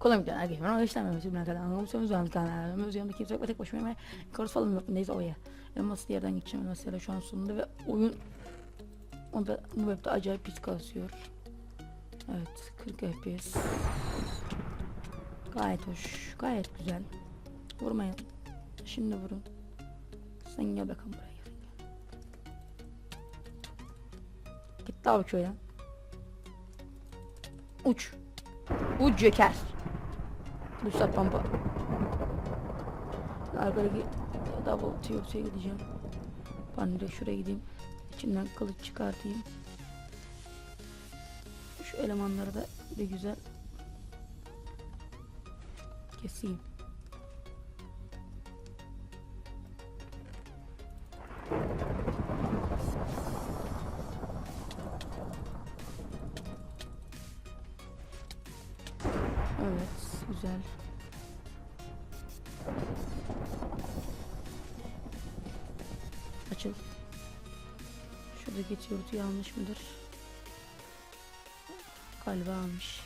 Kolay mı? Herkese merhaba arkadaşlar. Ben Mesut Bülent Alan. Umutsuzum zaten kanalım. Müziğimde kimse yok tek başıma ve korus falan yok. Neyse o ya. Elmas yerden gideceğim. Yerden şu an sonunda ve oyun onda bu webde acayip pis kasıyor. Evet 40 FPS. Gayet hoş. Gayet güzel. Vurmayın. Şimdi vurun. Sen gel bakalım buraya. Daha bak şöyle. Uç. Uç Joker. Mustafa Pampa. Arkadaki double tiyörtüye gideceğim. Ben direkt şuraya gideyim. İçinden kılıç çıkartayım. Şu elemanları da bir güzel keseyim. Açıl. Şuradaki tiyörtü yanlış mıdır? Galiba almış.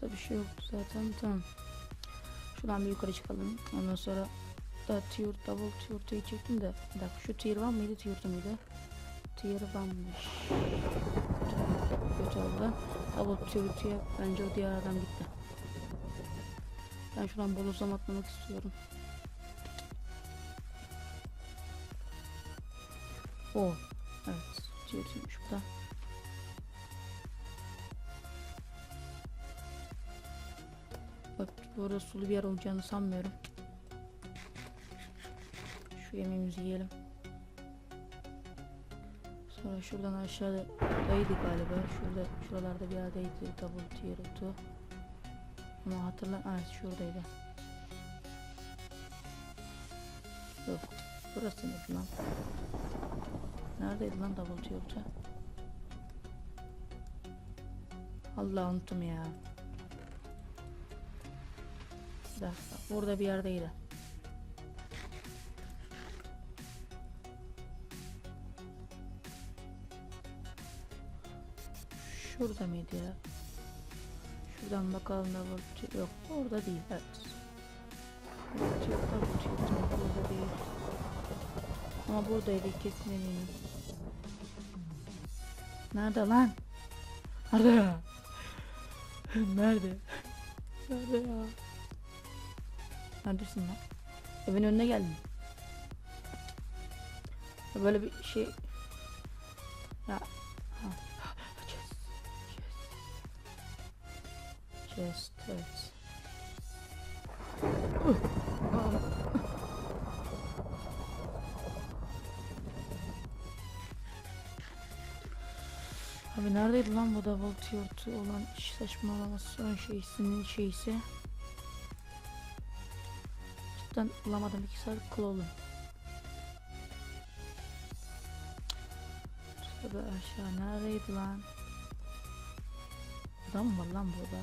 Burada bir şey yoktu zaten. Tamam. Şuradan bir yukarı çıkalım. Ondan sonra da tier double tier çektim de bir dakika şu tier var mıydı tier muydu? Tier varmış. Kötü oldu. Tier tier bence o diğer adam gitti. Ben şuradan bolozlama atlamak istiyorum. O. Evet. Tier two'ymuş bu da. Bak burada sulu bir yer olacağını sanmıyorum. Şu yemeğimizi yiyelim. Sonra şuradan aşağıda dayıydı galiba. Şurada şuralarda bir yerdeydi double tier otu. Ama hatırla evet şuradaydı. Yok. Burası neydi lan? Neredeydi lan double tier otu? Allah unuttum ya. Bir dakika. Burada bir yerdeydi. Şurada mıydı ya? Şuradan bakalım da bu yok orada değil evet. Burada yok da burada değil. Ama buradaydı kesin eminim. Nerede lan? Nerede ya? Nerede? Nerede ya? Neredesin lan? Evin önüne geldim. Ya Böyle bir şey... Ya... Uh. Aa. Abi neredeydi lan bu double tier olan saçmalamasyon şeysinin şeysi? Cidden bulamadım iki saat kıl oldum. Tövbe aşağı neredeydi lan? Adam var lan burada?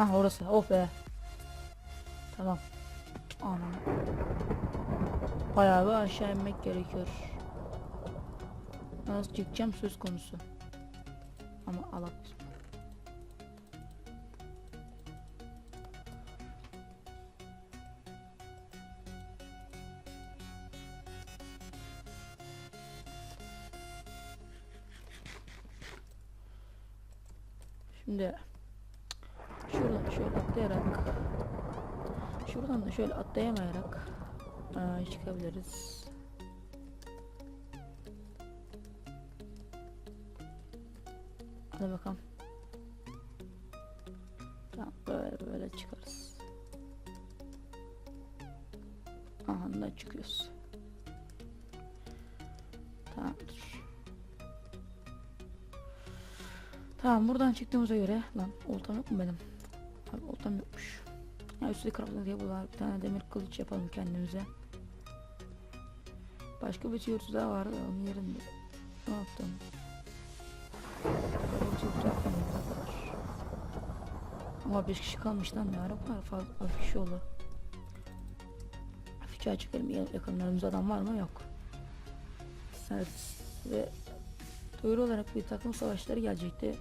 Ha orası. Oh be. Tamam. Anam. Bayağı aşağı inmek gerekiyor. Nasıl çıkacağım söz konusu. Ama Allah Şimdi atlayarak şuradan da şöyle atlayamayarak aa, çıkabiliriz. Hadi bakalım. Tamam böyle böyle çıkarız. Aha da çıkıyoruz. Tamam buradan çıktığımıza göre lan oltam yok mu benim? Abi oltam yokmuş. Ya üstte crafting table var. Bir tane demir kılıç yapalım kendimize. Başka bir tiyörtü daha vardı da onun yerinde. Ne yaptım? Böyle bir kadar. Ama 5 kişi kalmış lan ne ara bu fazla az kişi oldu. Fikir çekelim yakınlarımızda adam var mı? Yok. Evet. Ve duyuru olarak bir takım savaşları gelecekti.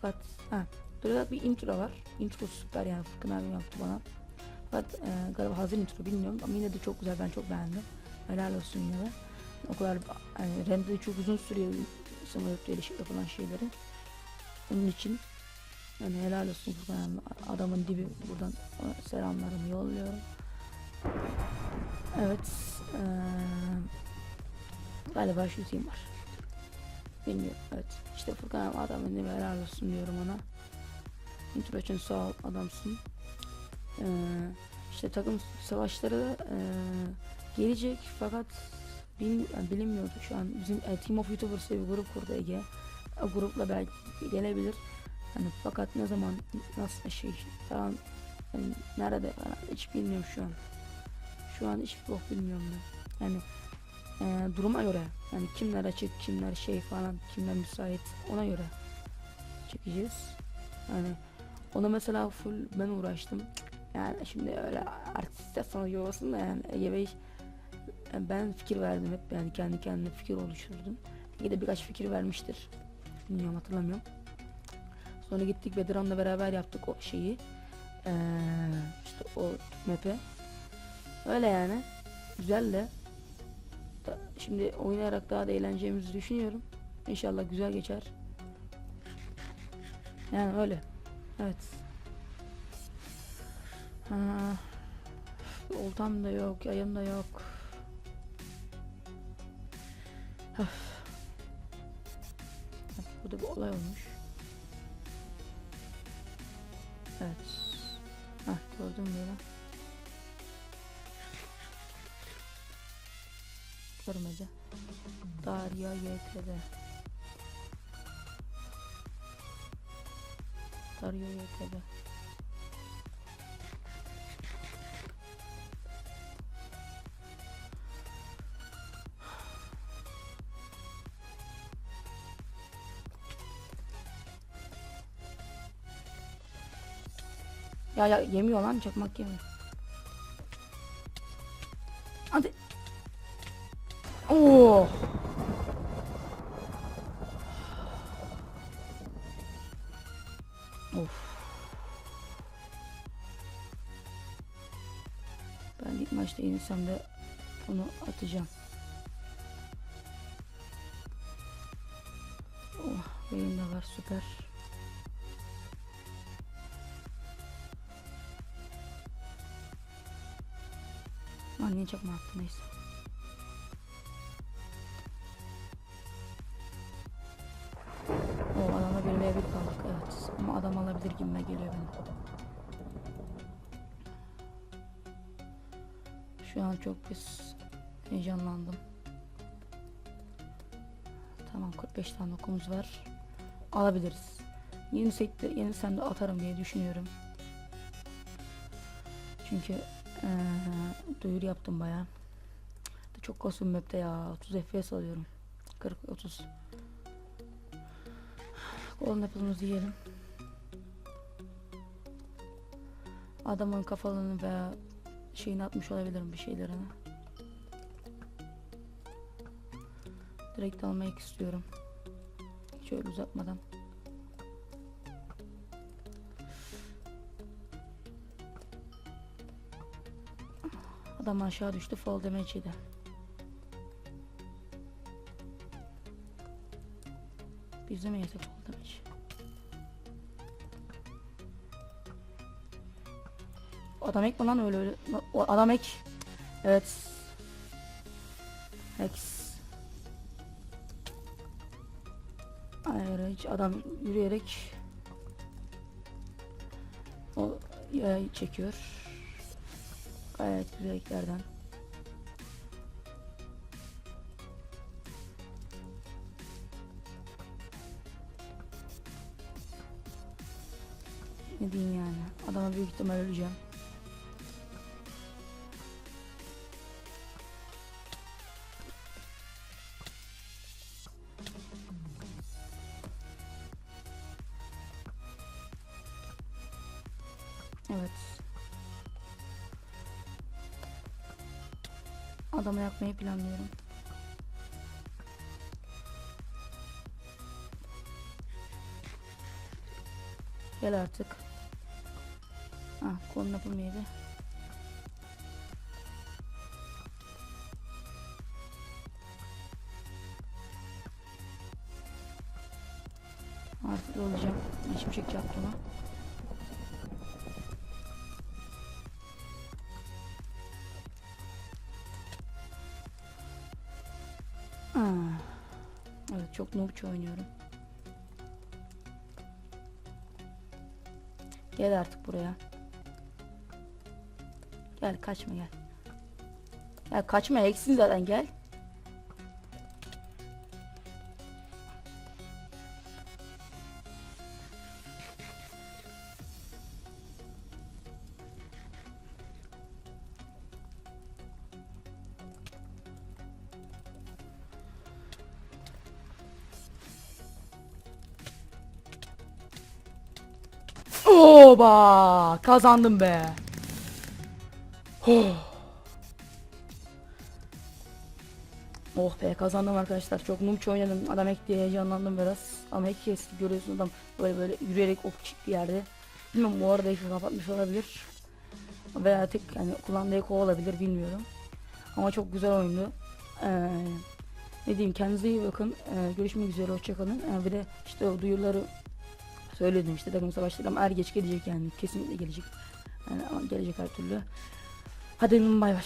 Fakat ha, olarak bir intro var. Intro süper yani Furkan abi yaptı bana. Fakat e, galiba hazır intro bilmiyorum ama yine de çok güzel ben çok beğendim. Helal olsun yine de. O kadar yani render çok uzun sürüyor simülatörde ilişki yapılan şeyleri. Onun için yani helal olsun Furkan abi. Adamın dibi buradan ona selamlarımı yolluyorum. Evet. Eee galiba şu team var. Bilmiyorum. Evet. İşte Furkan adamın dibi helal olsun diyorum ona. Intro için sağ ol adamsın. Ee, işte takım savaşları da ee, gelecek fakat bil, yani bilinmiyordu şu an bizim e, Team of YouTubers diye bir grup kurdu Ege. O grupla belki gelebilir. Hani fakat ne zaman nasıl şey falan yani nerede falan hiç bilmiyorum şu an. Şu an hiç bok bilmiyorum ben. Yani e, duruma göre yani kimler açık kimler şey falan kimler müsait ona göre çekeceğiz. Yani ona mesela full ben uğraştım. Yani şimdi öyle artist yapsanız gibi olsun da yani Ege Bey yani ben fikir verdim hep yani kendi kendine fikir oluşturdum. Ege de birkaç fikir vermiştir. Bilmiyorum hatırlamıyorum. Sonra gittik Bedran'la beraber yaptık o şeyi. Ee, işte o map'i. Öyle yani. Güzel de. Şimdi oynayarak daha da eğleneceğimizi düşünüyorum. İnşallah güzel geçer. Yani öyle. Evet. Ha, oltam da yok, yayım da yok. Öf. Burada bir olay olmuş. Evet. Hah gördün mü böyle? Görmedi. Darya YTV. Darya YTV. Ya ya yemiyor lan çakmak yemiyor. Of. Ben ilk maçta yenilsem de bunu atacağım. Oh, benim de var süper. Lan niye çakma attı neyse. Şu an çok pis heyecanlandım. Tamam 45 tane okumuz var. Alabiliriz. Yeni sekte yeni sende atarım diye düşünüyorum. Çünkü eee duyuru yaptım baya. Çok kasım map'te ya. 30 FPS alıyorum. 40 30. Golden apple'ımızı yiyelim. Adamın kafalığını veya şeyini atmış olabilirim bir şeylerini. Direkt almak istiyorum. Şöyle uzatmadan. Adam aşağı düştü fall damage yedi. Yesek fall damage? Adam ek mi lan öyle öyle? Adam ek. Evet. Hex. Hayır hiç adam yürüyerek o yayı çekiyor. Gayet güzel eklerden. Ne diyeyim yani. Adama büyük ihtimal öleceğim. Evet. Adamı yakmayı planlıyorum. Gel artık. Ah konu yapılmaydı. Artık olacağım. Hiçbir şey yaptım Noobça oynuyorum. Gel artık buraya. Gel kaçma gel. Gel kaçma eksin zaten gel. Oba kazandım be. Oh. Oh be kazandım arkadaşlar. Çok numç oynadım. Adam hack heyecanlandım biraz. Ama hack kesti görüyorsunuz adam böyle böyle yürüyerek ok çıktı yerde. Bilmiyorum bu arada hack'i kapatmış olabilir. Veya tek yani kullandığı hack o olabilir bilmiyorum. Ama çok güzel oyundu. Ee, ne diyeyim kendinize iyi bakın. Ee, görüşmek üzere hoşçakalın. Ee, bir de işte o duyuruları söyledim işte takım savaşları ama er geç gelecek yani kesinlikle gelecek. Yani ama gelecek her türlü. Hadi bay bay.